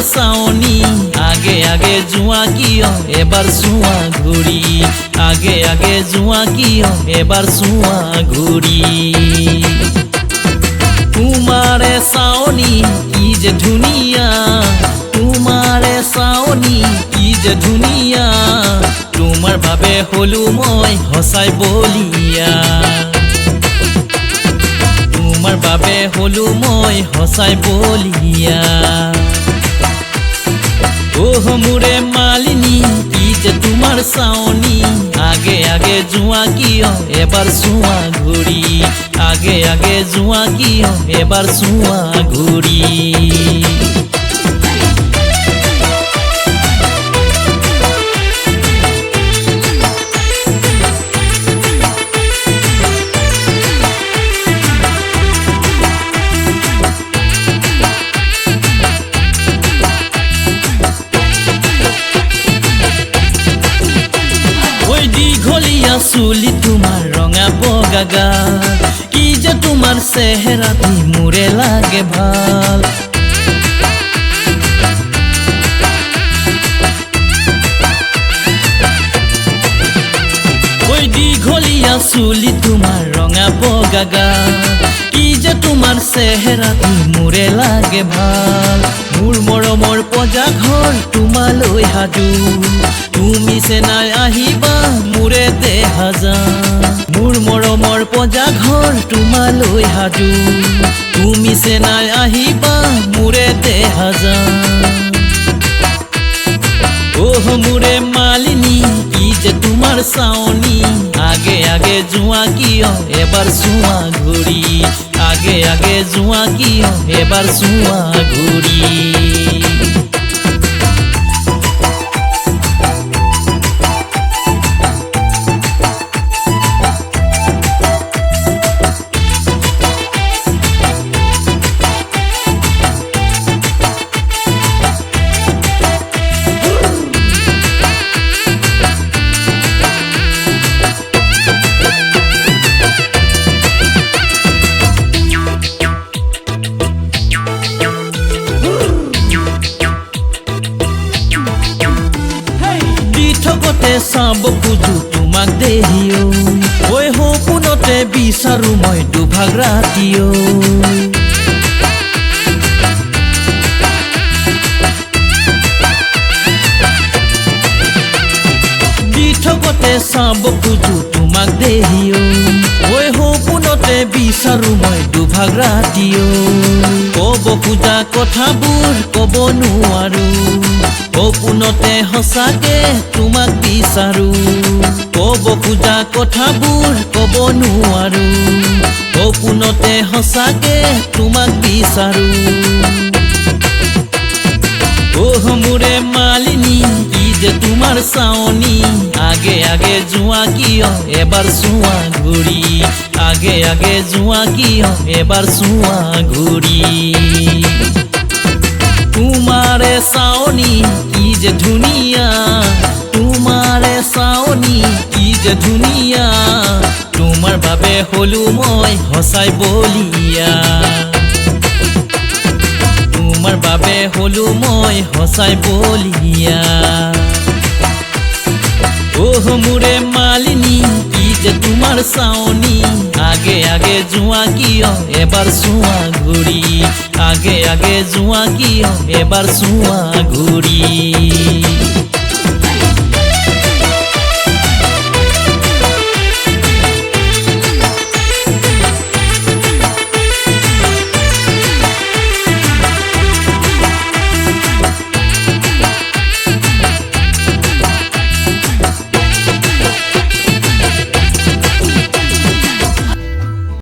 চাৱনি আগে আগে যোৱা কিয়? এবাৰ চোৱা ঘূৰি আগে আগে যোৱা কিয়? এবাৰ চোৱা ঘূৰি তোমাৰে চাৱনি কি যে ধুনীয়া। তোমাৰে চাৱনি কি যে ধুনীয়া। তোমাৰ বাবে হলো মই সঁচাই বলিয়া। তোমাৰ বাবে হলো মই সঁচাই বলিয়া। ওহ মুরে মালিনী, কি যে তোমাৰ চাৱনি আগে আগে জুয়া গিয় এবাৰ চোৱা ঘূৰি আগে আগে জুয়া গিয় এবাৰ চোৱা ঘূৰি দীঘলীয়া চুলি তোমাৰ ৰঙা বগা গাল কি যে তোমাৰ চেহেৰাটি মোৰে লাগে ভালো। ঐ দীঘলীয়া চুলি তোমাৰ ৰঙা বগা গাল কি যে তোমাৰ চেহেৰাটি মোৰে লাগে ভালো। মোৰ মৰমৰ পজা ঘৰ তোমালৈ সাজু। তুমি চেনাই আহিবা মোৰে দেহাজা মোৰ মৰমৰ পজা ঘৰ তোমালৈ সাজু। তুমি চেনাই আহিবা মোৰে দেহাজা ওহ, মোৰে মালিনী, কি যে তোমাৰ চাৱনি। আগে আগে যোৱা কিয়, এবাৰ চোৱা ঘূৰি। আগে আগে যোৱা কিয়, এবাৰ চোৱা ঘূৰি। চাব খোজো তোমাক দেহিও। ঐ সপোনতে বিচাৰো মই দুভাগ থকতে চাব খোজো তোমাক দেহিও। ঐ সপোনতে বিচাৰো মই দুভাগ ৰাতিও। ক'ব খোজা কথাবোৰ ক'ব নোৱাৰো। সপোনতে সঁচাকে তোমাক বিচাৰো। ক'ব খোজা কথাবোৰ, ক'ব নোৱাৰো। সপোনতে সঁচাকে তোমাক বিচাৰো। ওহ মোৰে মালিনী, কি যে তোমাৰ চাৱনি। আগে আগে যোৱা কিয়? এবাৰ চোৱা ঘূৰি। আগে আগে যোৱা কিয়? এবাৰ চোৱা ঘূৰি। তোমাৰে কি যে ধুনীয়া তোমাৰে চাৱনি কি যে ধুনীয়া তোমাৰ বাবে হলো মই সঁচাই বলিয়া। তোমাৰ বাবে হলো মই সঁচাই বলিয়া। ওহ মোৰে মালিনী, কি যে তোমাৰ চাৱনি আগে আগে যোৱা কিয় এবাৰ চোৱা ঘূৰি আগে আগে জুয়া গিয়া এবাৰ চোৱা ঘূৰি